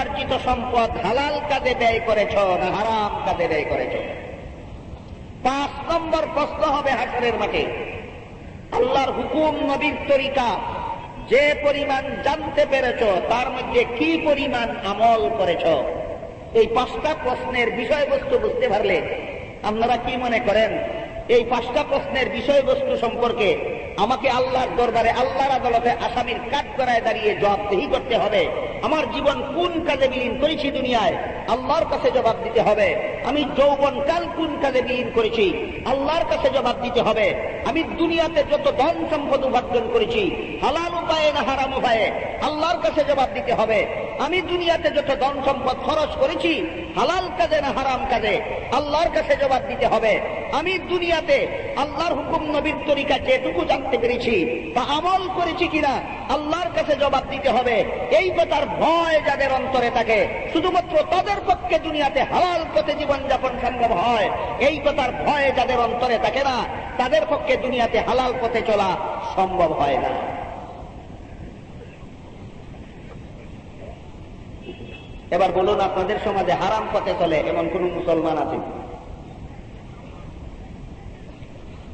অর্জিত সম্পদ হালাল কাজে ব্যয় করেছ না হারাম কাজে ব্যয় করেছ? পাঁচ নম্বর প্রশ্ন হবে হাসরের মাঠে। আল্লাহর হুকুম নবীর তরিকা, যে পরিমাণ জানতে পেরেছ, তার মধ্যে কি পরিমাণ আমল করেছ? এই পাঁচটা প্রশ্নের বিষয়বস্তু বুঝতে পারলে আপনারা কি মনে করেন? এই পাঁচটা প্রশ্নের বিষয়বস্তু সম্পর্কে আমাকে আল্লাহর দরবারে, আল্লাহর আদালতে আসামির কাঠ করায় দাঁড়িয়ে জবাবদেহি করতে হবে। আমার জীবন কোন কাজে বিলীন করেছি দুনিয়ায়? আল্লাহর কাছে জবাব দিতে হবে। আমি যৌবনকাল কোন কাজে বিলীন করেছি? আল্লাহর কাছে জবাব দিতে হবে। আমি দুনিয়াতে যত ধন সম্পদ উপার্জন করেছি, হালাল উপায়ে না হারাম উপায়ে, আল্লাহর কাছে জবাব দিতে হবে। আমি দুনিয়াতে যত ধন সম্পদ খরচ করেছি, হালাল কাজে না হারাম কাজে, আল্লাহর কাছে জবাব দিতে হবে। আমি দুনিয়াতে আল্লাহর হুকুম নবীর তরিকা যেটুকু জানতে পেরেছি, তা আমল করেছি কিনা আল্লাহর কাছে জবাব দিতে হবে। এই কথার ভয় যাদের অন্তরে থাকে, শুধুমাত্র তাদের পক্ষে দুনিয়াতে হালাল পথে জীবনযাপন সম্ভব হয়। এই কথার ভয় যাদের অন্তরে থাকে না, তাদের পক্ষে দুনিয়াতে হালাল পথে চলা সম্ভব হয় না। এবার বলুন, আপনাদের সমাজে হারাম পথে চলে এমন কোন মুসলমান আছে?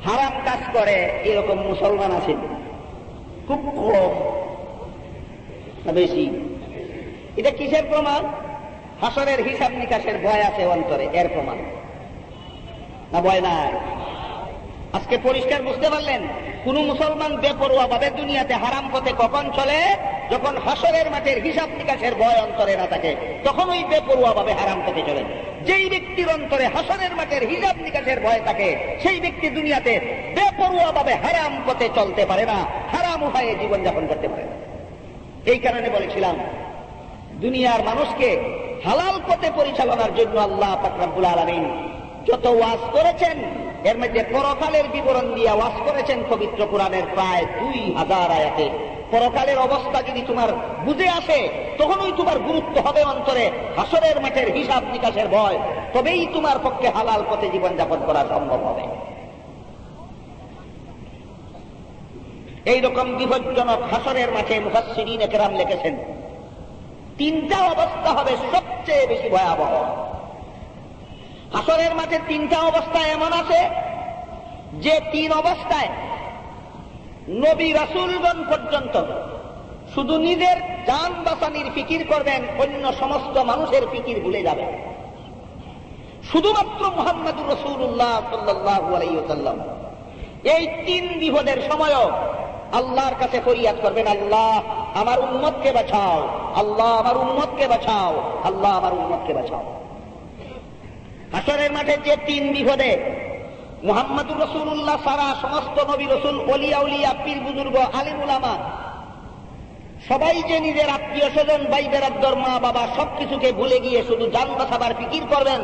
হারাম কাজ করে, এরকম মুসলমান আছে। খুব কম, না বেশি। এটা কিসের প্রমাণ? হাসরের হিসাব নিকাশের ভয় আছে অন্তরে, এর প্রমাণ। না ভয় নাই? আজকে পরিষ্কার বুঝতে পারলেন, কোন মুসলমান বেপরোয়া ভাবে দুনিয়াতে হারাম পথে কখন চলে? যখন হাসরের মাঠের হিসাব নিকাশের ভয় অন্তরে না থাকে, তখন ওই বেপরোয়া ভাবে হারাম পথে চলেন। যেই ব্যক্তির অন্তরে হাসরের মাঠের হিসাব নিকাশের ভয় থাকে, সেই ব্যক্তি দুনিয়াতে বেপরোয়া ভাবে হারাম পথে চলতে পারে না, হারাম উপায়ে জীবনযাপন করতে পারে না। এই কারণে বলেছিলাম, দুনিয়ার মানুষকে হালাল পথে পরিচালনার জন্য আল্লাহ ফাকরাবুল আলমিন যত ওয়াজ করেছেন, এর মধ্যে পরকালের বিবরণ দিয়ে ওয়াজ করেছেন পবিত্র কোরআনের প্রায় দুই হাজার আয়াতে। পরকালের অবস্থা যদি তোমার বুঝে আসে, তখনই তোমার গুরুত্ব হবে অন্তরে হাসরের মাঠের হিসাব নিকাশের ভয়। তবেই তোমার পক্ষে হালাল পথে জীবনযাপন করা সম্ভব হবে। এইরকম বিপজ্জনক হাসরের মাঠে মুফাসসিরিন একরাম লিখেছেন, তিনটা অবস্থা হবে সবচেয়ে বেশি ভয়াবহ। হাসরের মাঠে তিনটা অবস্থা এমন আছে, যে তিন অবস্থায় নবী রাসুলগণ পর্যন্ত শুধু নিজের যান বাসানির ফিকির করবেন, অন্য সমস্ত মানুষের ফিকির ভুলে যাবে শুধুমাত্র মোহাম্মদুর রসুল্লাহ সাল্লাহ আলাইসাল্লাম এই তিন বিপদের সময়ও আল্লাহর কাছে ফরিয়াদ করবেন, আল্লাহ আমার উন্মতকে বাঁচাও, আল্লাহ আমার উন্মতকে বাঁচাও, আল্লাহ আমার উন্মতকে বাঁচাও। হাসরের মাঠে যে তিন বিপদে মোহাম্মদুর রসুল্লাহ সারা সমস্ত নবী রসুল অলিয়া উলিয়া, পীর বুজুর্গ, আলিম উলামা, সবাই যে নিজের আত্মীয় স্বজন, ভাই বেরাদ্দর, মা বাবা সবকিছুকে ভুলে গিয়ে শুধু যান বাঁচাবার ফিকির করবেন,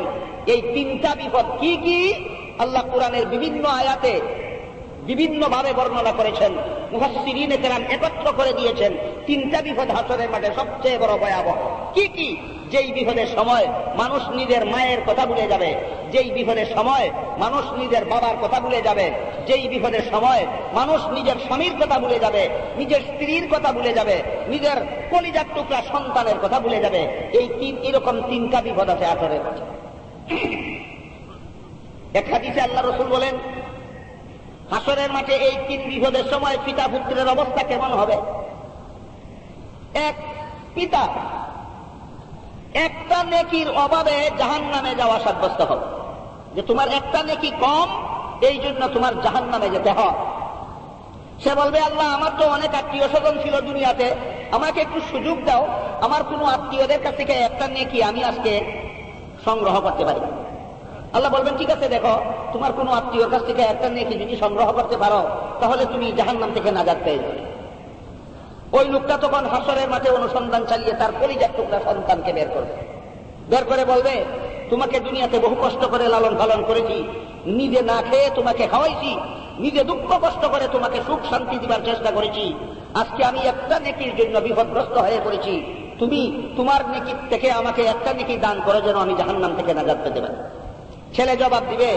এই তিনটা বিপদ কি কি? আল্লাহ কোরআনের বিভিন্ন আয়াতে বিভিন্ন ভাবে বর্ণনা করেছেন। মুহাসিরিন কেরাম একত্র করে দিয়েছেন, তিনটা বিপদ হাসরের মাঠে সবচেয়ে বড় ভয়াবহ। কি কি? যেই বিপদের সময় মানুষ নিজের মায়ের কথা ভুলে যাবে, যেই বিপদের সময় মানুষ নিজের বাবার কথা ভুলে যাবে, যেই বিপদের সময় মানুষ নিজের স্বামীর কথা ভুলে যাবে, নিজের স্ত্রীর কথা ভুলে যাবে, নিজের কলিজার টুকরা সন্তানের কথা ভুলে যাবে, এই তিন এরকম তিনটা বিপদ আছে আসরের মাঠে। এক হাদিসে আল্লাহ রসুল বলেন হাসরের মাঠে এই তিন বিপদের সময় পিতা পুত্রের অবস্থা কেমন হবে? এক, পিতা। একটা নেকির অভাবে জাহান নামে যাওয়া সাব্যস্ত হবে। যে তোমার একটা নেকি কম, এই জন্য তোমার জাহান নামে যেতে হয়। সে বলবে, আল্লাহ, আমার তো অনেক আত্মীয় স্বজন ছিল দুনিয়াতে। আমাকে একটু সুযোগ দাও। আমার কোনো আত্মীয়দের কাছ থেকে একটা নেকি আমি আজকে সংগ্রহ করতে পারি। আল্লাহ বলবেন, ঠিক আছে, দেখো, তোমার কোনো আত্মীয়র কাছ থেকে একটা নেকি যদি সংগ্রহ করতে পারো, তাহলে তুমি জাহান নাম থেকে পেয়ে যাবে। ওই লোকটা তখন হাসরের মাঠে অনুসন্ধান চালিয়ে তার পরিজাত টুকরা সন্তানকে বের করবে। বের করে বলবে, তোমাকে দুনিয়াতে বহু কষ্ট করে লালন পালন করেছি, নিজে না খেয়ে তোমাকে খাওয়াইছি, নিজে দুঃখ কষ্ট করে তোমাকে সুখ শান্তি দিবার চেষ্টা করেছি, আজকে আমি একটা নেকির জন্য বিপদগ্রস্ত হয়ে পড়েছি, তুমি তোমার নেকি থেকে আমাকে একটা নেকি দান করে যেন আমি জাহান্নাম থেকে নাজাদ পেতে পারি। ছেলে জবাব দিবে,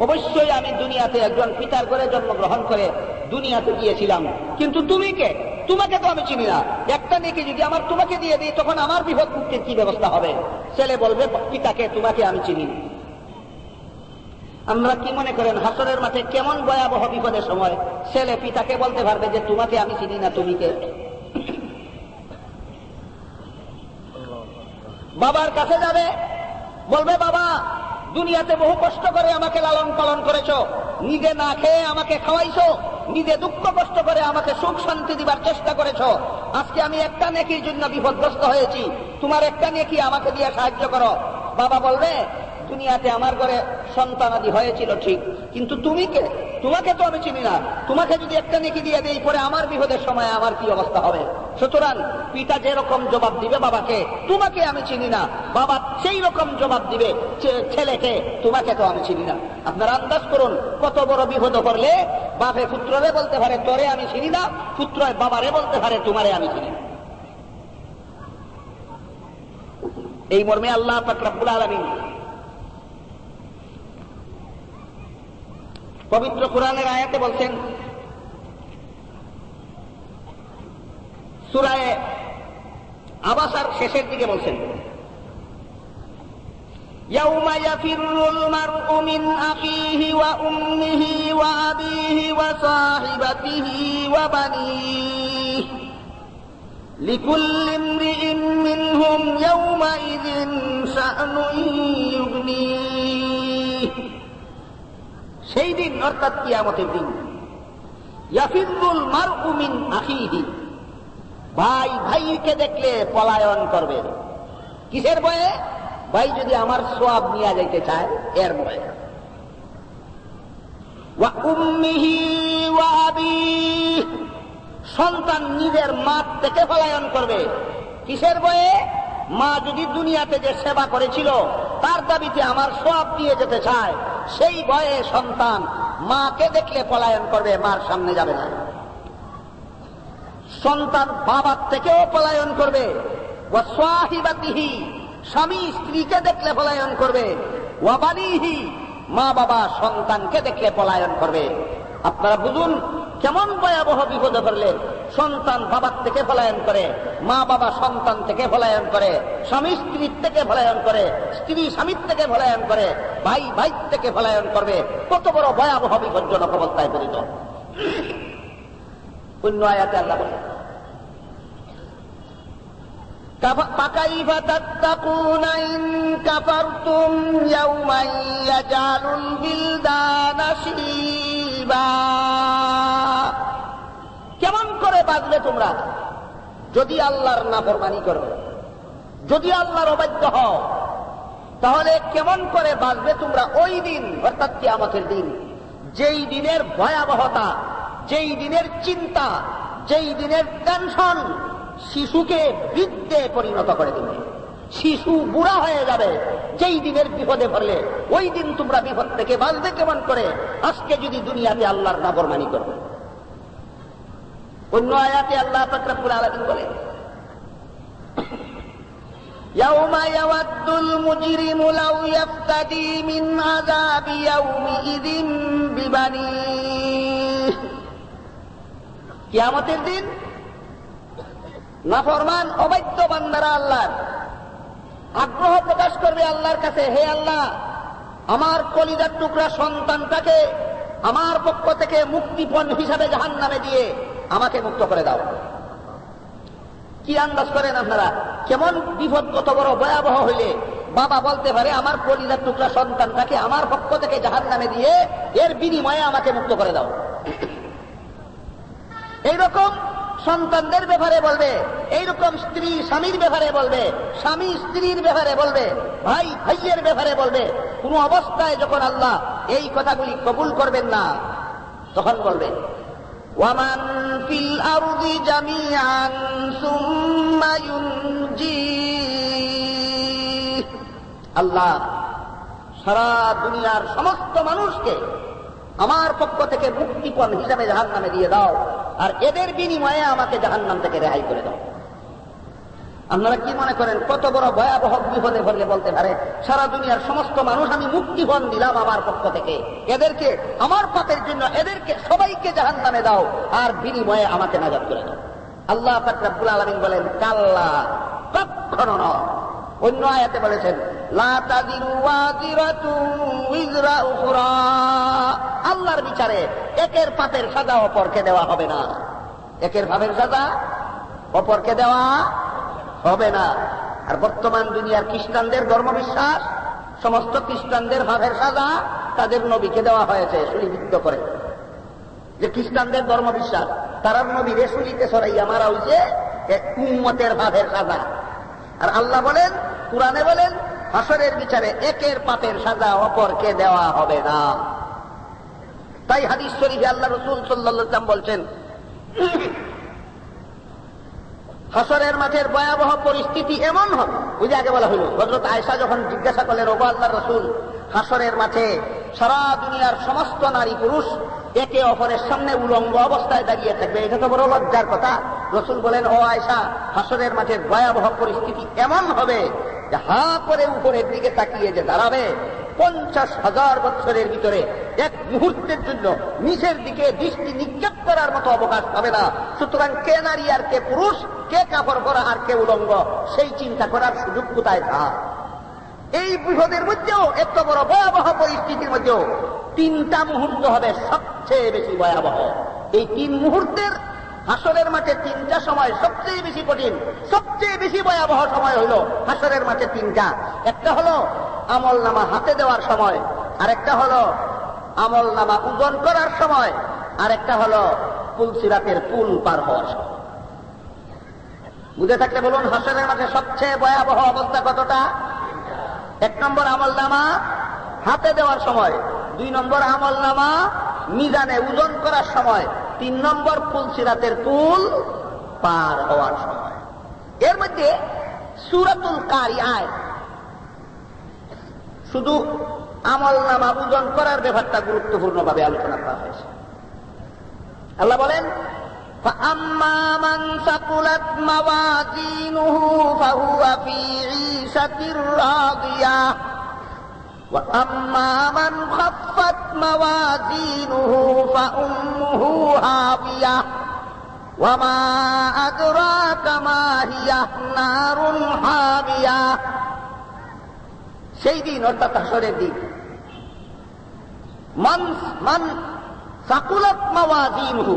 অবশ্যই আমি দুনিয়াতে একজন পিতার করে জন্মগ্রহণ করে দুনিয়াতে গিয়েছিলাম। কিন্তু তুমি কে? তোমাকে তো আমি চিনি না। একটা নেকি যদি আমার তোমাকে দিয়ে দিই, তখন আমার বিপদ মুক্তির কি ব্যবস্থা হবে? ছেলে বলবে, পিতাকে, তোমাকে আমি চিনি আমরা কি মনে করেন, হাসরের মাঠে কেমন ভয়াবহ বিপদের সময় ছেলে পিতাকে বলতে পারবে যে, তোমাকে আমি চিনি না, তুমি কে? বাবার কাছে যাবে, বলবে, বাবা দুনিয়াতে বহু কষ্ট করে আমাকে লালন পালন করেছ। নিজে না খেয়ে আমাকে খাওয়াইছো। নিজে দুঃখ কষ্ট করে আমাকে সুখ শান্তি দিবার চেষ্টা করেছ। আজকে আমি একটা নেকির জন্য বিপদগ্রস্ত হয়েছি। তোমার একটা নেকি আমাকে দিয়ে সাহায্য করো। বাবা বলবে দুনিয়াতে আমার ঘরে সন্তানাদি হয়েছিল, ঠিক। কিন্তু তুমি কে? তোমাকে তো আমি চিনি না। তোমাকে যদি একটা নেকি দিয়ে দেই, পরে আমার বিপদের সময় আমার কি অবস্থা হবে? সুতরাং পিতা যেরকম জবাব দিবে বাবাকে, তোমাকে আমি চিনি না। বাবা সেই রকম জবাব দিবে ছেলেকে, তোমাকে তো আমি চিনি না। আপনারা আন্দাজ করুন, কত বড় বিপদ করলে বাপে পুত্ররে বলতে পারে, তোরে আমি চিনি না। পুত্র বাবারে বলতে পারে, তোমারে আমি চিনি না। এই মর্মে আল্লাহ ফাকরাবুল আলমিন পবিত্র কোরআনের আয়াতে বলছেন সুরায় আবাসার শেষের দিকে বলছেন يوم يفر المرء من أخيه وأمه وأبيه وصاحبته وبنيه لكل امرئ منهم يومئذ شأن يغنيه সেই দিন, অর্থাৎ কিয়ামতের দিন। আখিহি। ভাই ভাইকে দেখলে পলায়ন করবে। কিসের ভয়ে? ভাই যদি আমার সোয়াব নিয়ে যাইতে চায়, এর আবিহ সন্তান নিজের মা থেকে পলায়ন করবে। কিসের বয়ে মা যদি দুনিয়াতে যে সেবা করেছিল, তার দাবিতে আমার সব দিয়ে যেতে চায় সেই ভয়ে সন্তান মাকে দেখলে পলায়ন করবে, মার সামনে যাবে না। সন্তান বাবার থেকেও পলায়ন করবে। স্বামী স্ত্রীকে দেখলে পলায়ন করবে। মা বাবা সন্তানকে দেখলে পলায়ন করবে। আপনারা বুঝুন কেমন ভয়াবহ বিপদে পড়লে সন্তান বাবার থেকে পলায়ন করে মা বাবা সন্তান থেকে পলায়ন করে স্বামী স্ত্রীর থেকে পলায়ন করে স্ত্রী স্বামীর থেকে পলায়ন করে ভাই ভাই থেকে পলায়ন করবে কত বড় ভয়াবহ বিপজ্জনক অবস্থায় পরিত অন্য আয়াতে আল্লাহ বলে فكيف تتقون إن كفرتم يوما يجعل البلدان شيبا কেমন করে বাঁচবে তোমরা? যদি আল্লাহর নাফরমানি করবে যদি আল্লাহর অবাধ্য হও, তাহলে কেমন করে বাঁচবে তোমরা ওই দিন, অর্থাৎ কিয়ামতের দিন? যেই দিনের ভয়াবহতা, যেই দিনের চিন্তা, যেই দিনের টেনশন শিশুকে বৃদ্ধে পরিণত করে দেবে। শিশু বুড়া হয়ে যাবে, যেই দিনের বিপদে পড়লে, ওই দিন তোমরা বিপদ থেকে বাঁচবে কেমন করে? আজকে যদি দুনিয়াতে আল্লাহর নাফরমানি করবে অন্য আয়াতে আল্লাহ ফকরাবুল আলমিন বলেন يوم يود المجرم لو يفتدي من عذاب يومئذ ببنيه কিয়ামতের দিন নাফরমান অবৈধ বান্দারা আল্লাহর আগ্রহ প্রকাশ করবে আল্লাহর কাছে হে আল্লাহ আমার কলিজার টুকরা সন্তানটাকে আমার পক্ষ থেকে মুক্তিপণ হিসাবে জাহান নামে দিয়ে আমাকে মুক্ত করে দাও। কি আন্দাজ করেন আপনারা? কেমন বিপদ কত বড় ভয়াবহ হইলে বাবা বলতে পারে, আমার কলিজার টুকরা সন্তানটাকে আমার পক্ষ থেকে জাহান নামে দিয়ে এর বিনিময়ে আমাকে মুক্ত করে দাও। এইরকম সন্তানদের ব্যাপারে বলবে, এইরকম স্ত্রী স্বামীর ব্যাপারে বলবে, স্বামী স্ত্রীর ব্যাপারে বলবে, ভাই ভাইয়ের ব্যাপারে বলবে। কোন অবস্থায় যখন আল্লাহ এই কথাগুলি কবুল করবেন না, তখন বলবে ওয়ামান في الأرض جميعا ثم ينجيه আল্লাহ সারা দুনিয়ার সমস্ত মানুষকে আমার পক্ষ থেকে মুক্তিপণ হিসাবে জাহান নামে দিয়ে দাও, আর এদের বিনিময়ে আমাকে জাহান নাম থেকে রেহাই করে দাও। আপনারা কি মনে করেন, কত বড় ভয়াবহ বিপদে ভরলে বলতে পারে? সারা দুনিয়ার সমস্ত মানুষ আমি মুক্তিপণ দিলাম আমার পক্ষ থেকে। এদেরকে, আমার পাপের জন্য এদেরকে সবাইকে জাহান নামে দাও, আর বিনিময়ে আমাকে নাজাদ করে দাও। আল্লাহ ফাকরাবুল আলমিন বলেন, কাল্লা, কখনো নয়। অন্য আয়াতে বলেছেন আল্লাহর বিচারে একের পাপের সাজা অপরকে দেওয়া হবে না। একের পাপের সাজা অপরকে দেওয়া হবে না। আর বর্তমান দুনিয়ার খ্রিস্টানদের ধর্মবিশ্বাস, সমস্ত খ্রিস্টানদের ভাবের সাজা তাদের নবীকে দেওয়া হয়েছে সুলিবিদ্ধ করে। যে খ্রিস্টানদের ধর্মবিশ্বাস, তারা নবী রেসুলিতে সরাইয়া মারা হয়েছে উম্মতের ভাবের সাজা। আর আল্লাহ বলেন, কোরআনে বলেন, হাসরের বিচারে একের পাপের সাজা অপরকে দেওয়া হবে না। তাই হাদিস শরীফে আল্লাহ রসুল সাল্লাম বলছেন হাসরের মাঠের ভয়াবহ পরিস্থিতি এমন হবে। বুঝে আগে বলা হইল হজরত আয়সা যখন জিজ্ঞাসা করলেন, ওগো আল্লাহ রসুল, হাসরের মাঠে সারা দুনিয়ার সমস্ত নারী পুরুষ একে অপরের সামনে উলঙ্গ অবস্থায় দাঁড়িয়ে থাকবে, এটা তো বড় লজ্জার কথা। রসুল বলেন, ও আয়সা হাসরের মাঠের ভয়াবহ পরিস্থিতি এমন হবে যে হা করে উপরের দিকে তাকিয়ে যে দাঁড়াবে পঞ্চাশ হাজার বছরের ভিতরে এক মুহূর্তের জন্য নিচের দিকে দৃষ্টি নিক্ষেপ করার মতো অবকাশ পাবে না। সুতরাং কে নারী আর কে পুরুষ, কে কাপড় পরা আর কে উলঙ্গ, সেই চিন্তা করার সুযোগ কোথায় থাক এই বিপদের মধ্যেও এত বড় ভয়াবহ পরিস্থিতির মধ্যেও তিনটা মুহূর্ত হবে সবচেয়ে বেশি ভয়াবহ। এই তিন মুহূর্তের হাসরের মাঠে তিনটা সময় সবচেয়ে বেশি কঠিন, সবচেয়ে বেশি ভয়াবহ সময় হলো হাসরের মাঠে তিনটা। একটা হলো আমল নামা হাতে দেওয়ার সময়, আরেকটা হলো আমল নামা ওজন করার সময়, আরেকটা হলো পুল সিরাতের পুল পার হওয়ার সময়। বুঝে থাকলে বলুন হাসরের মাঠে সবচেয়ে ভয়াবহ অবস্থা কতটা? এক নম্বর আমল নামা হাতে দেওয়ার সময়, দুই নম্বর আমল নামা মিজানে ওজন করার সময় তিন নম্বর ফুল সিরাতের পুল পার হওয়ার সময়। এর মধ্যে সুরাতুল কারি আয় শুধু আমল নামা ওজন করার ব্যাপারটা গুরুত্বপূর্ণ ভাবে আলোচনা করা হয়েছে। আল্লাহ বলেন ফাহুয়া ফি ঈসাতির وأما من خفت موازينه فأمه هاوية وما أدراك ما هي نار حامية সেই দিন অর্থাৎ হাসরের দিন মান মান সাকুলত মাওয়াজিনহু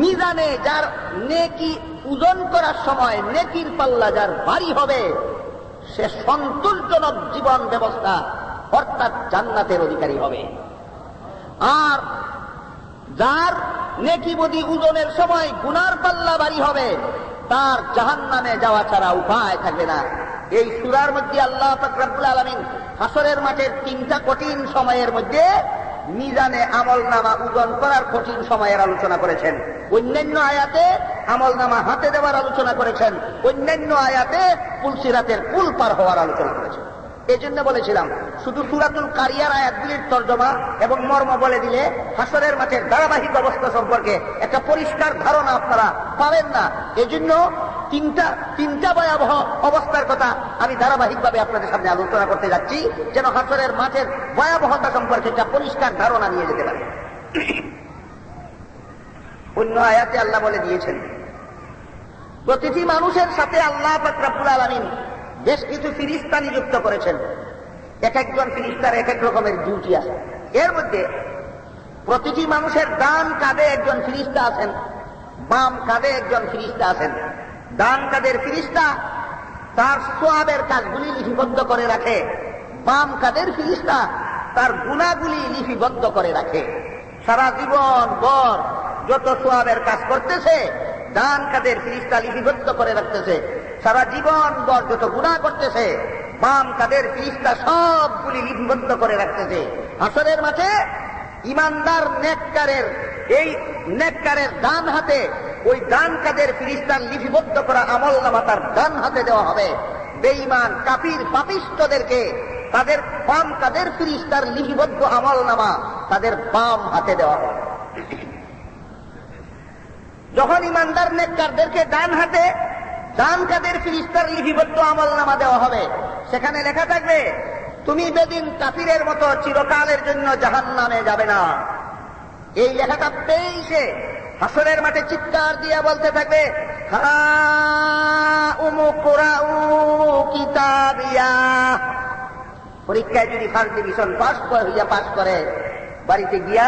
মিজানে যার নেকি ওজন করার সময় নেকির পাল্লা যার ভারী হবে সে সন্তোষজনক জীবন ব্যবস্থা অর্থাৎ জান্নাতের অধিকারী হবে। আর যার নেকি উজনের সময় গুনার পাল্লা বাড়ি হবে, তার জাহান নামে যাওয়া ছাড়া উপায় থাকবে না। এই সুরার মধ্যে আল্লাহ ফকরাবুল আলমিন হাসরের মাঠের তিনটা কঠিন সময়ের মধ্যে মিজানে আমল নামা ওজন করার কঠিন সময়ের আলোচনা করেছেন। অন্যান্য আয়াতে আমল নামা হাতে দেওয়ার আলোচনা করেছেন। অন্যান্য আয়াতে পুলসিরাতের পুল পার হওয়ার আলোচনা করেছেন। এই জন্য বলেছিলাম, শুধু সুরাতুল কারিয়ার আয়াতগুলির তর্জমা এবং মর্ম বলে দিলে হাসরের মাঠের ধারাবাহিক অবস্থা সম্পর্কে একটা পরিষ্কার ধারণা আপনারা পাবেন না। এজন্য তিনটা তিনটা ভয়াবহ অবস্থার কথা আমি ধারাবাহিকভাবে আপনাদের সামনে আলোচনা করতে যাচ্ছি, যেন হাসরের মাঠের ভয়াবহতা সম্পর্কে একটা পরিষ্কার ধারণা নিয়ে যেতে পারে। অন্য আয়াতে আল্লাহ বলে দিয়েছেন, প্রতিটি মানুষের সাথে আল্লাহ ফাকরাবুল আলমিন বেশ কিছু ফিরিস্তা নিযুক্ত করেছেন। এক একজন ফিরিস্তার এক এক রকমের ডিউটি আছে। এর মধ্যে প্রতিটি মানুষের ডান কাঁধে একজন ফিরিস্তা আছেন, বাম কাঁধে একজন ফিরিস্তা আছেন। ডান কাঁধের ফিরিস্তা তার সোয়াবের কাজগুলি লিপিবদ্ধ করে রাখে, বাম কাঁধের ফিরিস্তা তার গুণাগুলি লিপিবদ্ধ করে রাখে। সারা জীবন বর যত সোয়াবের কাজ করতেছে, ডান কাঁধের ফিরিস্তা লিপিবদ্ধ করে রাখতেছে। সারা জীবন বর যত গুণা করতেছে, বাম কাদের ফিরিস্তা সবগুলি লিপিবদ্ধ করে রাখতেছে। হাসরের মাঠে ইমানদার নেককারের, এই নেককারের ডান হাতে, ওই ডান কাদের ফিরিস্তার লিপিবদ্ধ করা আমল নামা তার ডান হাতে দেওয়া হবে। বেঈমান কাপির পাপিষ্টদেরকে তাদের বাম কাদের ফিরিস্তার লিপিবদ্ধ আমল নামা তাদের বাম হাতে দেওয়া হবে। যখন ইমানদার নেককারদেরকে ডান হাতে ডান কাদের ফিরিস্তার লিপিবদ্ধ আমল নামা দেওয়া হবে? সেখানে লেখা থাকবে, তুমি বেদিন কাফিরের মতো চিরকালের জন্য জাহান নামে যাবে না। এই লেখাটা পেয়েই সে হাসরের মাঠে চিৎকার দিয়া বলতে থাকবে পরীক্ষায় যদি ফার্স্ট ডিভিশন পাস হইয়া পাস করে, বাড়িতে গিয়া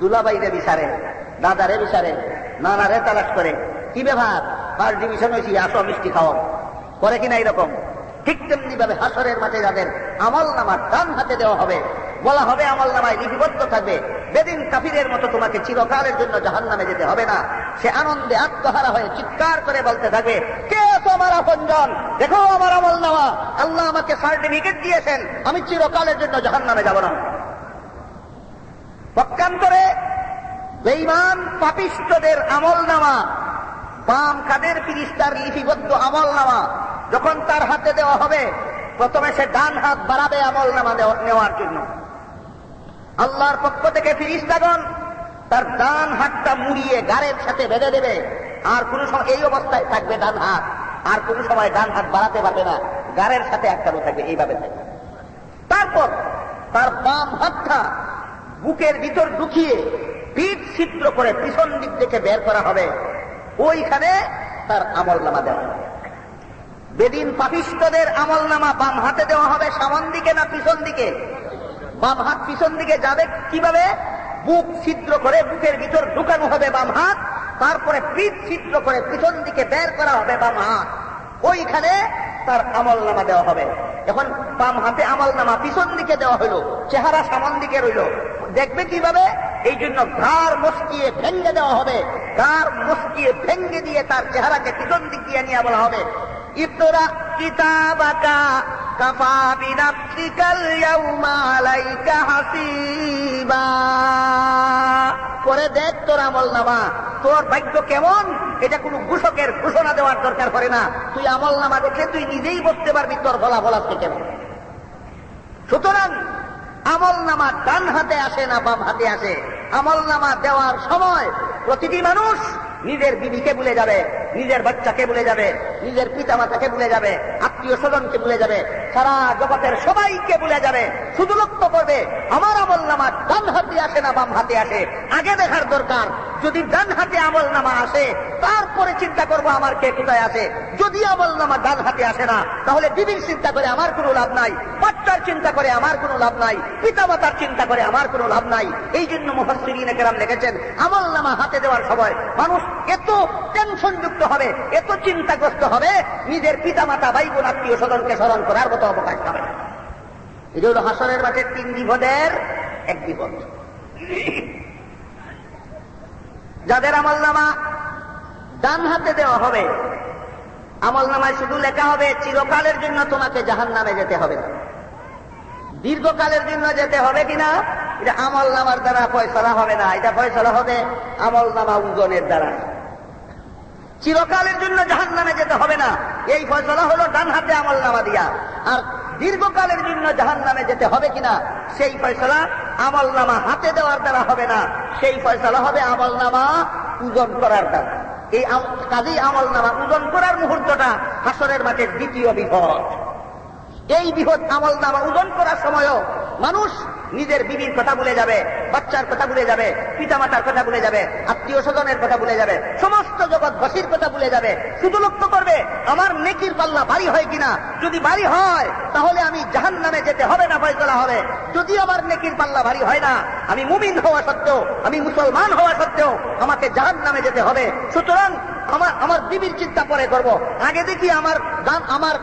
দুলাবাইরে বিচারে, দাদারে বিচারে, নানারে তালাশ করে। কি ব্যাপার? ফার্স্ট ডিভিশন হয়েছি আসো মিষ্টি খাও করে কিনা এরকম ঠিক তেমনি ভাবে হাসরের মাঠে যাদের আমল নামার ডান হাতে দেওয়া হবে, বলা হবে আমল নামায় লিপিবদ্ধ থাকবে। বেদিন কাফিরের মতো তোমাকে চিরকালের জন্য জাহান নামে যেতে হবে না। সে আনন্দে আত্মহারা হয়ে চিৎকার করে বলতে থাকে, কে তোমার আপনজন? দেখো আমার আমল নামা আল্লাহ আমাকে সার্টিফিকেট দিয়েছেন, আমি চিরকালের জন্য জাহান নামে যাব না। পক্ষান্তরে বেইমান পাপিষ্টদের আমল নামা বাম কাদের ফিরিস্তার লিপিবদ্ধ আমল নামা যখন তার হাতে দেওয়া হবে, প্রথমে সে ডান হাত বাড়াবে আমল নামা নেওয়ার জন্য। আল্লাহর পক্ষ থেকে ফিরিস্তাগণ তার ডান হাতটা মুড়িয়ে গাড়ের সাথে বেঁধে দেবে। আর কোন সময় এই অবস্থায় থাকবে ডান হাত। আর কোন সময় ডান হাত বাড়াতে পারবে না। গাড়ের সাথে আটকানো থাকবে, এইভাবে থাকবে। তারপর তার বাম হাতটা বুকের ভিতর ঢুকিয়ে পিঠ ছিদ্র করে পিছন দিক থেকে বের করা হবে। ওইখানে তার আমল নামা দেওয়া হবে। বেদিন পাপিষ্টদের আমল নামা বাম হাতে দেওয়া হবে, সামন দিকে না পিছন দিকে? বাম হাত পিছন দিকে যাবে কীভাবে? বুক ছিদ্র করে বুকের ভিতর ঢুকানো হবে বাম হাত, তারপরে পিঠ ছিদ্র করে পিছন দিকে বের করা হবে বাম হাত। ওইখানে তার আমল নামা দেওয়া হবে। এখন বাম হাতে আমল নামা পিছন দিকে দেওয়া হইল চেহারা সামন দিকে রইল। দেখবে কীভাবে? এই জন্য ঘাড় মস্কিয়ে ভেঙ্গে দেওয়া হবে। ঘাড় মস্কিয়ে ভেঙ্গে দিয়ে তার চেহারাকে পিছন দিক দিয়ে নিয়ে বলা হবে। ইফতরা কিতাবাকা কাফা বিনাফসিকাল ইয়াউমা হাসিবা। পরে দেখ তোর আমল নামা তোর ভাগ্য কেমন? এটা কোনো ঘোষকের ঘোষণা দেওয়ার দরকার পড়ে না। তুই আমল নামা দেখলে তুই নিজেই বসতে পারবি তোর ফলাফল আজকে কেমন। সুতরাং আমল নামা ডান হাতে আসে না বাম হাতে আসে। আমল নামা দেওয়ার সময় প্রতিটি মানুষ নিজের বিবিকে ভুলে যাবে। নিজের বাচ্চাকে ভুলে যাবে, নিজের পিতা মাতাকে ভুলে যাবে, আত্মীয় স্বজনকে ভুলে যাবে, সারা জগতের সবাইকে ভুলে যাবে, শুধু লক্ষ্য করবে, আমার আমল নামা ডান হাতে আসে না বাম হাতে আসে। আগে দেখার দরকার, যদি ডান হাতে আমল নামা আসে, তারপরে চিন্তা করব আমার কে কোথায় আছে। যদি আমল নামা ডান হাতে আসে না, তাহলে বিবির চিন্তা করে আমার কোনো লাভ নাই বাচ্চার চিন্তা করে আমার কোনো লাভ নাই পিতা মাতার চিন্তা করে আমার কোনো লাভ নাই। এই জন্য কেরাম লিখেছেন, আমল নামা হাতে দেওয়ার সময় মানুষ এত টেনশন যুক্ত হবে এত চিন্তাগ্রস্ত হবে, নিজের পিতা মাতা ভাই বোন আত্মীয় স্বজনকে স্মরণ করার মতো অবকাশ পাবে এই হল হাসনের মাঠের তিন বিপদের এক বিপদ। যাদের আমল নামা ডান হাতে দেওয়া হবে আমল নামায় শুধু লেখা হবে, চিরকালের জন্য তোমাকে জাহান নামে যেতে হবে না। দীর্ঘকালের জন্য যেতে হবে কিনা, এটা আমল নামার দ্বারা ফয়সলা হবে না, এটা ফয়সলা হবে আমল নামা ওজনের দ্বারা। চিরকালের জন্য জাহান নামে যেতে হবে না। এই ফয়সলা হলো ডান হাতে আমল নামা দিয়া। আর দীর্ঘকালের জন্য জাহান নামে যেতে হবে কিনা, সেই ফয়সলা আমল নামা হাতে দেওয়ার দ্বারা হবে না। সেই ফয়সলা হবে আমল নামা ওজন করার দ্বারা। এই কাজেই আমল নামা ওজন করার মুহূর্তটা হাসরের মাঠের দ্বিতীয় বিপদ। এই বৃহৎ আমল নামা ওজন করার সময়ও মানুষ নিজের বিবির কথা ভুলে যাবে, বাচ্চার কথা ভুলে যাবে, পিতামাতার কথা ভুলে যাবে, আত্মীয় স্বজনের কথা ভুলে যাবে, সমস্ত জগৎ বসির কথা ভুলে যাবে, শুধু লক্ষ্য করবে, আমার নেকির পাল্লা বাড়ি হয় কিনা? যদি বাড়ি হয়, তাহলে আমি জাহান নামে যেতে হবে না ফয়সলা হবে। যদি আমার নেকির পাল্লা ভারী হয় না, আমি মুমিন হওয়া সত্ত্বেও, আমি মুসলমান হওয়া সত্ত্বেও, আমাকে জাহান নামে যেতে হবে। সুতরাং আমার আমার বিবির চিন্তা পরে করব। আগে দেখি আমার দাম আমার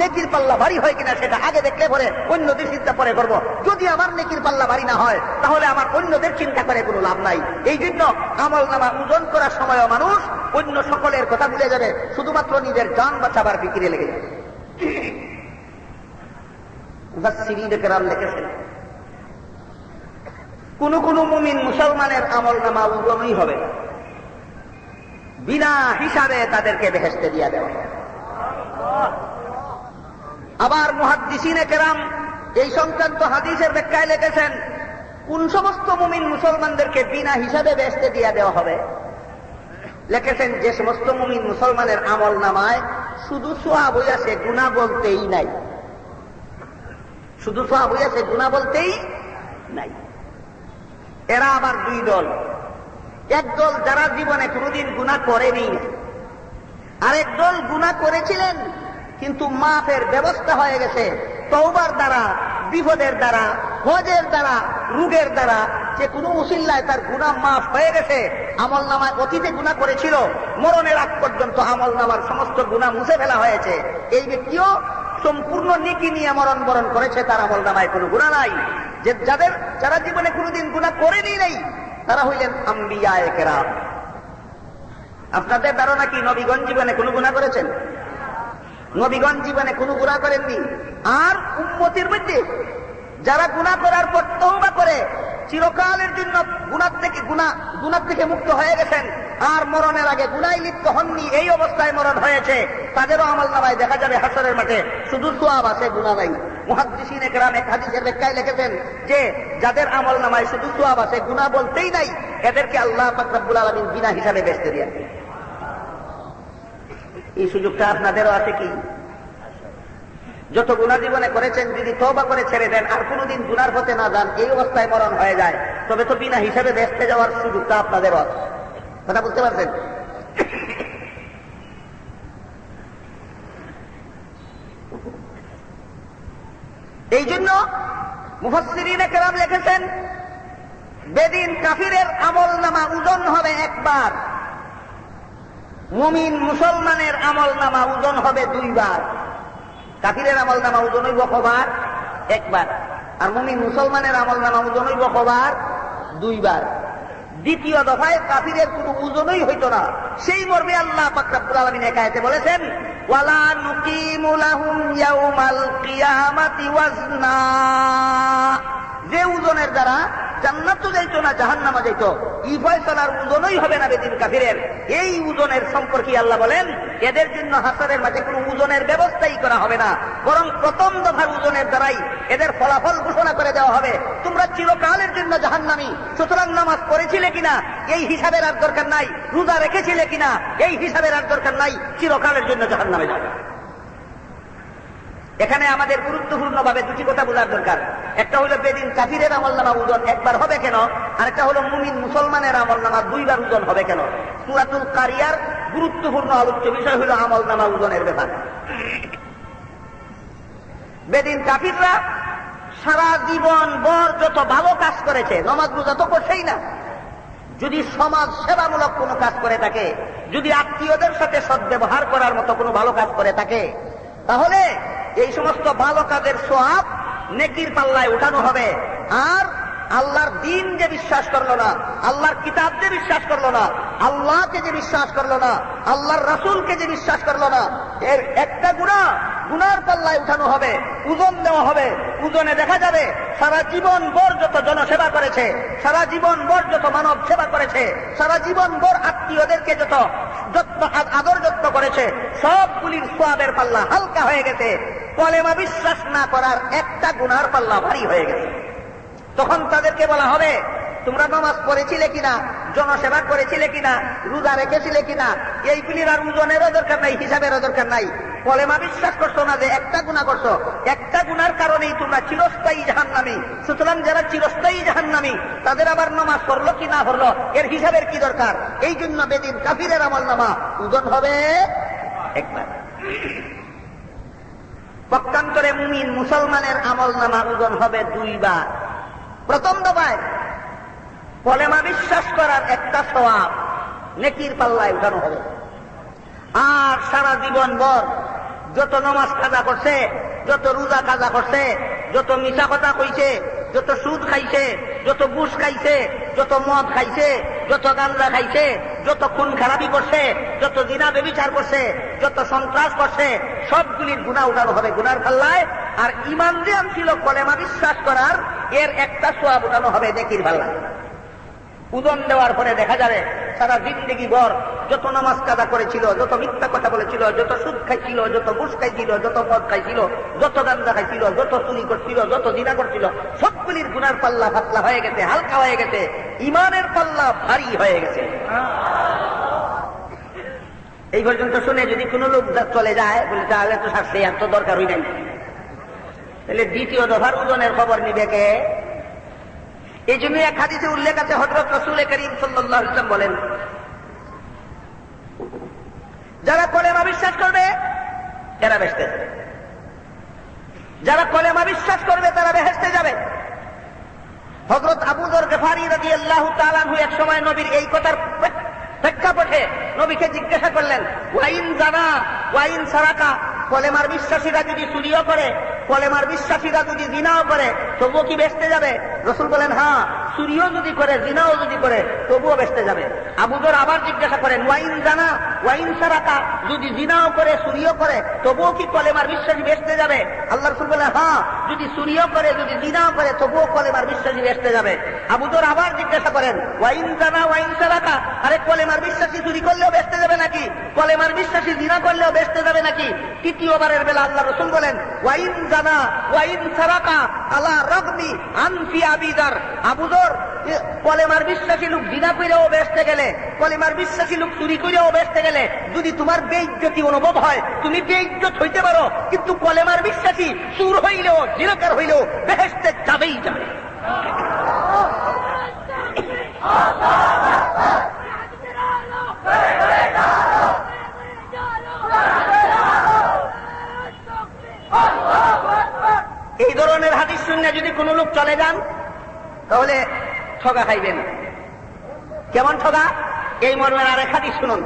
নেকির পাল্লা ভারী হয় কিনা সেটা আগে দেখলে পরে অন্যদের চিন্তা পরে করব। যদি আমার নেকির পাল্লা ভারী না হয়, তাহলে আমার অন্যদের চিন্তা করে কোনো লাভ নাই। এই জন্য আমল নামা ওজন করার সময় মানুষ অন্য সকলের কথা ভুলে যাবে, শুধুমাত্র নিজের যান বাঁচাবার বিক্রি লেগে যাবে। কোন কোন মুমিন মুসলমানের আমল নামা ওজনই হবে না। বিনা হিসাবে তাদেরকে বেহেস্তে দিয়া দেওয়া। আবার মুহাদ্দিসিনে কেরাম এই সংক্রান্ত হাদিসের ব্যাখ্যায় লিখেছেন, কোন সমস্ত মুমিন মুসলমানদেরকে বিনা হিসাবে বেহেস্তে দিয়া দেওয়া হবে? লিখেছেন, যে সমস্ত মুমিন মুসলমানের আমল নামায় শুধু সোয়া বই আছে গুণা বলতেই নাই। শুধু সোয়া বই আছে গুণা বলতেই নাই। এরা আবার দুই দল। একদল যারা জীবনে কোনোদিন গুণা করেনি, আরেক দল গুণা করেছিলেন, কিন্তু মাফের ব্যবস্থা হয়ে গেছে। তৌবার দ্বারা, বিপদের দ্বারা, হজের দ্বারা, রোগের দ্বারা যে কোনো উসিল্লায় তার গুণা মাফ হয়ে গেছে আমল নামায় অতীতে গুণা করেছিল, মরণের আগ পর্যন্ত আমল নামার সমস্ত গুণা মুছে ফেলা হয়েছে। এই ব্যক্তিও সম্পূর্ণ নিকি নিয়ে মরণ বরণ করেছে, তার আমল নামায় কোনো গুণা নাই। যে যাদের, যারা জীবনে কোনোদিন গুণা করেনি নেই তারা হইলেন আম্বিয়া একেরা আপনাদের ধারণা কি নবীগঞ্জ জীবনে কোনো গুণা করেছেন? নবীগঞ্জ জীবনে কোনো গুণা করেননি। আর উন্মতির মধ্যে যারা গুণা করার পর তৌবা করে, চিরকালের জন্য গুণার থেকে গুণা গুণার থেকে মুক্ত হয়ে গেছেন। আর মরণের আগে গুনায় লিপ্ত হননি, এই অবস্থায় মরণ হয়েছে। তাদেরও আমল নামায় দেখা যাবে হাসরের মাঠে। শুধু সোয়াব আছে গুণা নাই। একরাম এক হাদিসের ব্যাখ্যায় লিখেছেন যে, যাদের আমল নামায় শুধু সোয়াব আছে গুণা বলতেই নাই। এদেরকে আল্লাহ ফাকরাবুল আলমিন বিনা হিসাবে বেচতে এই সুযোগটা আপনাদেরও আছে কি? যত গুণা জীবনে করেছেন, যদি তবা করে ছেড়ে দেন, আর কোনোদিন গুনার পথে না যান, এই অবস্থায় মরণ হয়ে যায়। তবে তো বিনা হিসাবে বেসতে যাওয়ার সুযোগটা আপনাদেরও আছে। কথা বুঝতে পারছেন? এই জন্য মুফাসিরাম লিখেছেন, বেদিন কাফিরের আমল নামা ওজন হবে একবার, মুমিন মুসলমানের আমল নামা ওজন হবে দুইবার। কাফিরের আমল নামা ওজন হইব কবার? একবার। আর মুমিন মুসলমানের আমল নামা ওজন হইব কবার? দুইবার। দ্বিতীয় দফায় কাফিরের কোনো ওজনই হইত না। সেই মর্মে আল্লাহ পাকরাবুল আলমিন একায়তে বলেছেন, ওয়ালা নুকিমু লাহুম ইয়াউমাল কিয়ামাতি ওয়াজনা। যে ওজনের দ্বারা জান্নাত তো যাইতো না জাহান্নামা যাইতো। এই ফয়সলার ওজনই হবে না বেদিন কাফিরের। এই ওজনের সম্পর্কে আল্লাহ বলেন, এদের জন্য হাসারের মাঝে কোনো ওজনের ব্যবস্থাই করা হবে না। বরং প্রথম দফার ওজনের দ্বারাই এদের ফলাফল ঘোষণা করে দেওয়া হবে। তোমরা চিরকালের জন্য জাহান্নামি, সুতরাং নামাজ পড়েছিলে কিনা, এই হিসাবের আর দরকার নাই। রোজা রেখেছিলে কিনা, এই হিসাবের আর দরকার নাই। চিরকালের জন্য জাহান্নামে যাবে এখানে আমাদের গুরুত্বপূর্ণ ভাবে দুটি কথা বোঝার দরকার। একটা হলো বেদিন কাফিরের আমল নামা ওজন একবার হবে কেন? আর একটা হলো মুমিন মুসলমানের আমল নামা দুইবার ওজন হবে কেন? সুরাতুল কারিয়ার গুরুত্বপূর্ণ আলোচ্য বিষয় হলো আমল নামা ওজনের ব্যাপার। বেদিন কাফিররা সারা জীবন বর যত ভালো কাজ করেছে, নমাজ রোজা তো করছেই না। যদি সমাজ সেবামূলক কোনো কাজ করে থাকে, যদি আত্মীয়দের সাথে সদ্ব্যবহার করার মতো কোনো ভালো কাজ করে থাকে, তাহলে এই সমস্ত ভালো কাজের সোয়াব নেকির পাল্লায় উঠানো হবে। আর আল্লাহর দিন যে বিশ্বাস করল না, আল্লাহর কিতাব যে বিশ্বাস করল না, আল্লাহকে যে বিশ্বাস করল না, আল্লাহর রাসুলকে যে বিশ্বাস করল না, এর একটা গুণা, গুনার পাল্লায় উঠানো হবে ওজন দেওয়া হবে। ওজনে দেখা যাবে সারা জীবন বর যত জনসেবা করেছে, সারা জীবন বর যত মানব সেবা করেছে, সারা জীবন বর আত্মীয়দেরকে যত যত্ন, আদর যত্ন করেছে, সবগুলির সোয়াবের পাল্লা হালকা হয়ে গেছে। কলেমা বিশ্বাস না করার একটা গুনার পাল্লা ভারী হয়ে গেছে। তখন তাদেরকে বলা হবে, তোমরা নামাজ পড়েছিলে কিনা? জনসেবা করেছিলে কিনা? রোজা রেখেছিলে কিনা? এইগুলির আর ওজনেরও দরকার নাই হিসাবেরও দরকার নাই। কলেমা বিশ্বাস করছ না যে একটা গুণা করছ? একটা গুনার কারণেই তোমরা চিরস্থায়ী জাহান নামি সুতরাং যারা চিরস্থায়ী জাহান নামি তাদের আবার নামাজ পড়ল কি না পড়ল? এর হিসাবের কি দরকার? এই জন্য বেদিন কাফিরের আমল নামা ওজন হবে একবার। পক্ষান্তরে মুমিন মুসলমানের আমল নামা ওজন হবে দুইবার। প্রথম দফায় কলেমা বিশ্বাস করার একটা স্বভাব নেকির পাল্লায় উঠানো হবে। আর সারা জীবন ভর যত নমাজ কাজা করছে, যত রোজা কাজা করছে, যত মিশা কথা কইছে, যত সুদ খাইছে, যত বুস খাইছে, যত মদ খাইছে, যত গান্দা খাইছে যত খুন খারাপি করছে, যত জিনা বেবিচার করছে, যত সন্ত্রাস করছে, সবগুলির গুণা উঠানো হবে গুনার পাল্লায়। আর ইমান যে ছিল কলেমা বিশ্বাস করার, এর একটা সোয়াব উঠানো হবে দেখির পাল্লায়। ওজন দেওয়ার পরে দেখা যাবে, সারা জিন্দগি ভর যত নামাজ কাদা করেছিল, যত মিথ্যা কথা বলেছিল, যত সুদ খাইছিল, যত ঘুষ খাইছিল, যত পদ খাইছিল, যত গান্দা খাইছিল, যত চুরি করছিল, যত জিনা করছিল, সবগুলির গুনার পাল্লা পাতলা হয়ে গেছে, হালকা হয়ে গেছে ইমানের পাল্লা ভারী হয়ে গেছে। এই পর্যন্ত শুনে যদি কোনো লোক চলে যায়, বলে তাহলে তো শাস্তি আর তো দরকার হই নাই। তাহলে দ্বিতীয় দফার ওজনের খবর নিবে কে? এই জন্য এক হাদিসে উল্লেখ আছে হজরত রসুল করিম সাল্লাহ ইসলাম বলেন, যারা কলেমা বিশ্বাস করবে, এরা বেসতে যাবে। যারা কলেমা বিশ্বাস করবে, তারা বেহেস্তে যাবে। হজরত আবুদর গেফারি রাজি আল্লাহ তালানহু এক সময় নবীর এই কথার প্রেক্ষাপটে নবীকে জিজ্ঞাসা করলেন, ওয়াইন জানা, ওয়াইন সারাকা কলেমার বিশ্বাসীরা যদি চুরিও করে কলেমার বিশ্বাসীরা যদি জিনাও করে, তবুও কি বেসতে যাবে? রসুল বলেন হ্যাঁ চুরিও যদি করে, জিনাও যদি করে, তবুও বেসতে যাবে। আবুদর আবার জিজ্ঞাসা করেন, ওয়াইন জানা, ওয়াইন সারাকা যদি জিনাও করে, চুরিও করে, তবুও কি কলেমার বিশ্বাসী বেসতে যাবে? আল্লাহ রসুল বলেন হ্যাঁ যদি চুরিও করে, যদি জিনাও করে, তবুও কলেমার বিশ্বাসী বেসতে যাবে। আবুদর আবার জিজ্ঞাসা করেন, ওয়াইন জানা, ওয়াইন সারাকা আরে, কলেমার বিশ্বাসী চুরি করলেও বেসতে যাবে নাকি? কলেমার বিশ্বাসী জিনা করলেও বেসতে যাবে নাকি? তৃতীয়বারের বেলা আল্লাহ রসুল বলেন, ওয়াইন জানা, ওয়াইন সারাকা আলা রগমি আনফি আবিদার আবুদর এ, কলেমার বিশ্বাসী লোক জিনা কইরেও বেসতে গেলে কলেমার বিশ্বাসী লোক চুরি কইরেও বেসতে গেলে যদি তোমার বেইজ্জতি অনুভব হয় তুমি বেইজ্জত হইতে পারো কিন্তু কলেমার বিশ্বাসী চুর হইলেও জিনাকার হইলেও বেহেস্তে যাবেই যাবে। এই ধরনের হাদিস শুনে যদি কোনো লোক চলে যান তাহলে ঠগা খাইবেন। কেমন ঠগা? এই মর্মের আর হাদিস শুনুন।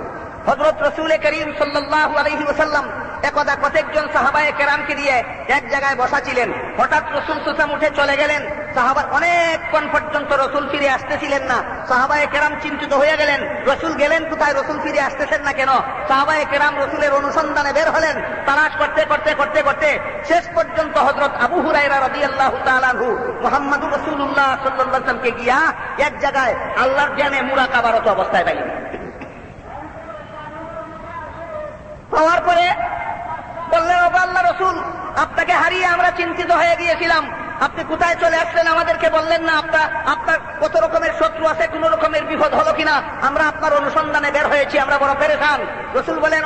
হজরত রসুল করিম সাল্লাহ আলহি ওসাল্লাম একদা কতকজন সাহাবায়ে কেরামকে দিয়ে এক জায়গায় বসা ছিলেন হঠাৎ রসুল সুসাম উঠে চলে গেলেন। সাহাবার অনেকক্ষণ পর্যন্ত রসুল ফিরে আসতেছিলেন না। সাহাবায়ে কেরাম চিন্তিত হয়ে গেলেন। রসুল গেলেন কোথায়? রসুল ফিরে আসতেছেন না কেন? সাহাবায়ে কেরাম রসুলের অনুসন্ধানে বের হলেন। তালাশ করতে করতে করতে করতে শেষ পর্যন্ত হজরত আবু হুরাইরা রবি আল্লাহ তালাহু মোহাম্মদুর রসুল্লাহ সাল্লামকে গিয়া এক জায়গায় আল্লাহর জ্ঞানে মুরাকাবারত অবস্থায় পাইলেন পাওয়ার পরে আল্লাহ রসুল, আপনাকে হারিয়ে আমরা চিন্তিত হয়ে গিয়েছিলাম। আপনি কোথায় চলে আসলেন আমাদেরকে বললেন না, আপনার আপনার কত রকমের শত্রু আছে, কোন রকমের বিপদ হলো কিনা? আমরা আপনার অনুসন্ধানে বের হয়েছি, আমরা বড় পেরেশান। রসুল বলেন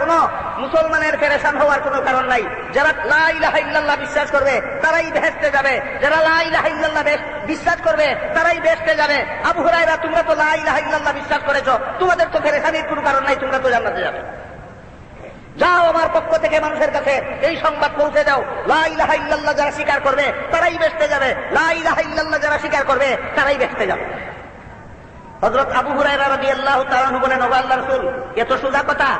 শোনো, মুসলমানের পেরেশান হওয়ার কোনো কারণ নাই। যারা লা ইলাহা বিশ্বাস করবে, তারাই বেহেশতে যাবে। যারা লা ইলাহা বিশ্বাস করবে, তারাই বেহেশতে যাবে। আবু হুরায়রা, তোমরা তো লা ইলাহা বিশ্বাস করেছ। তোমাদের তো পেরেশানির কোনো কারণ নাই, তোমরা তো জান্নাতে যাবে। যাও আমার পক্ষ থেকে মানুষের কাছে এই সংবাদ পৌঁছে দাও। লাই লাহা ইল্লাল্লাহ যারা স্বীকার করবে, তারাই বেসতে যাবে। লাই লাহা ইল্লাল্লাহ যারা স্বীকার করবে, তারাই বেসতে যাবে। হজরত আবু হুরাই রাদিয়াল্লাহু তাআলা তারা বলেন, ওগো রাসূল এত সোজা কথা।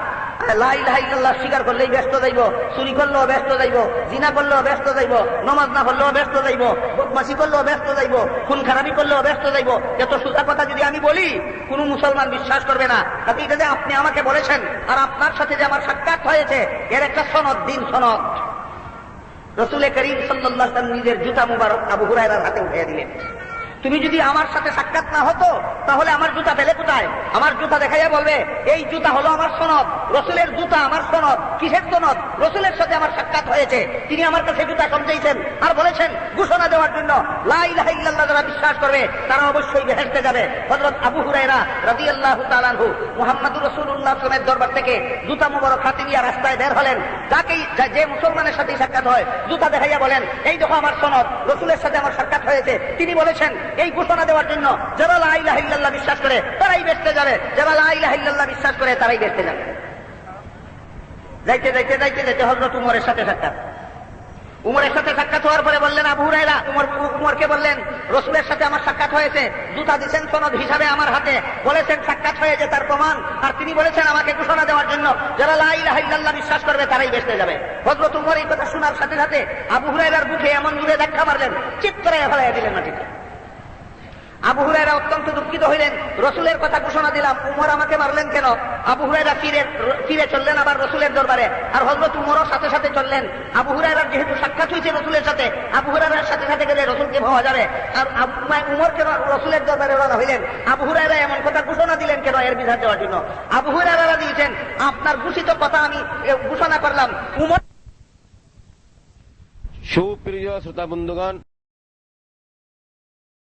স্বীকার করলেই ব্যস্ত যাইব, চুরি করলেও ব্যস্ত যাইব, জিনা করলেও ব্যস্ত যাইব, নমাজ না পড়লেও ব্যস্ত যাইব, বদমাশি করলেও ব্যস্ত যাইব, খুন খারাপি করলেও ব্যস্ত যাইব, এত সোজা কথা যদি আমি বলি, কোন মুসলমান বিশ্বাস করবে না। এটা যে আপনি আমাকে বলেছেন, আর আপনার সাথে যে আমার সাক্ষাৎ হয়েছে, এর একটা সনদ, দিন সনদ। রসুলের করিম ওয়াসাল্লাম নিজের জুতা মুবারক আবু হুরায়রার হাতে উঠিয়ে দিলেন। তুমি যদি আমার সাথে সাক্ষাৎ না হতো, তাহলে আমার জুতা পেলে কোথায়? আমার জুতা দেখাইয়া বলবে, এই জুতা হলো আমার সনদ। রসুলের জুতা আমার সনদ। কিসের সনদ? রসুলের সাথে আমার সাক্ষাৎ হয়েছে। তিনি আমার কাছে জুতা সমঝেছেন আর বলেছেন, ঘোষণা দেওয়ার জন্য লাই লাইল্লাহ যারা বিশ্বাস করবে, তারা অবশ্যই বেহেস্তে যাবে। হজরত আবু হুরাইরা রাজি আল্লাহ তালানহু মোহাম্মদুর রসুল্লাহ আসলামের দরবার থেকে জুতা মুবারক হাতে নিয়ে রাস্তায় বের হলেন। যাকেই যে মুসলমানের সাথে সাক্ষাৎ হয়, জুতা দেখাইয়া বলেন, এই দেখো আমার সনদ। রসুলের সাথে আমার সাক্ষাৎ হয়েছে। তিনি বলেছেন এই ঘোষণা দেওয়ার জন্য যারা লাইলাহ ইল্লাল্লাহ বিশ্বাস করে, তারাই বেসতে যাবে। যারা লাইলাহ ইল্লাল্লাহ বিশ্বাস করে, তারাই বেসতে যাবে। যাইতে যাইতে যাইতে যাইতে হজরত উমরের সাথে সাক্ষাৎ। উমরের সাথে সাক্ষাৎ হওয়ার পরে বললেন, আবু হুরাইরা উমর, উমরকে বললেন, রসুলের সাথে আমার সাক্ষাৎ হয়েছে। জুতা দিচ্ছেন সনদ হিসাবে আমার হাতে। বলেছেন সাক্ষাৎ হয়েছে তার প্রমাণ। আর তিনি বলেছেন আমাকে ঘোষণা দেওয়ার জন্য, যারা লা ইলাহা বিশ্বাস করবে, তারাই বেসতে যাবে। হজরত উমর এই কথা শোনার সাথে সাথে আবু হুরাইরার বুকে এমন জুড়ে দেখা মারলেন চিৎ করে ফেলাইয়া দিলেন মাটিতে। আবু হুরাইরা অত্যন্ত দুঃখিত হইলেন। রসুলের কথা ঘোষণা দিলাম। উমর আমাকে মারলেন কেন? আবু হুরাইরা ফিরে ফিরে চললেন আবার রসুলের দরবারে। আর হজরত উমরও সাথে সাথে চললেন। আবু হুরাইরার যেহেতু সাক্ষাৎ হয়েছে রসুলের সাথে, আবু হুরাইরার সাথে সাথে গেলে রসুলকে পাওয়া যাবে। আর উমর কেন রসুলের দরবারে রওনা হইলেন। আবু হুরাইরা এমন কথা ঘোষণা দিলেন কেন এর বিধান দেওয়ার জন্য? আবু হুরাইরা দিয়েছেন আপনার ঘোষিত কথা আমি ঘোষণা করলাম। উমর সুপ্রিয় শ্রোতা বন্ধুগণ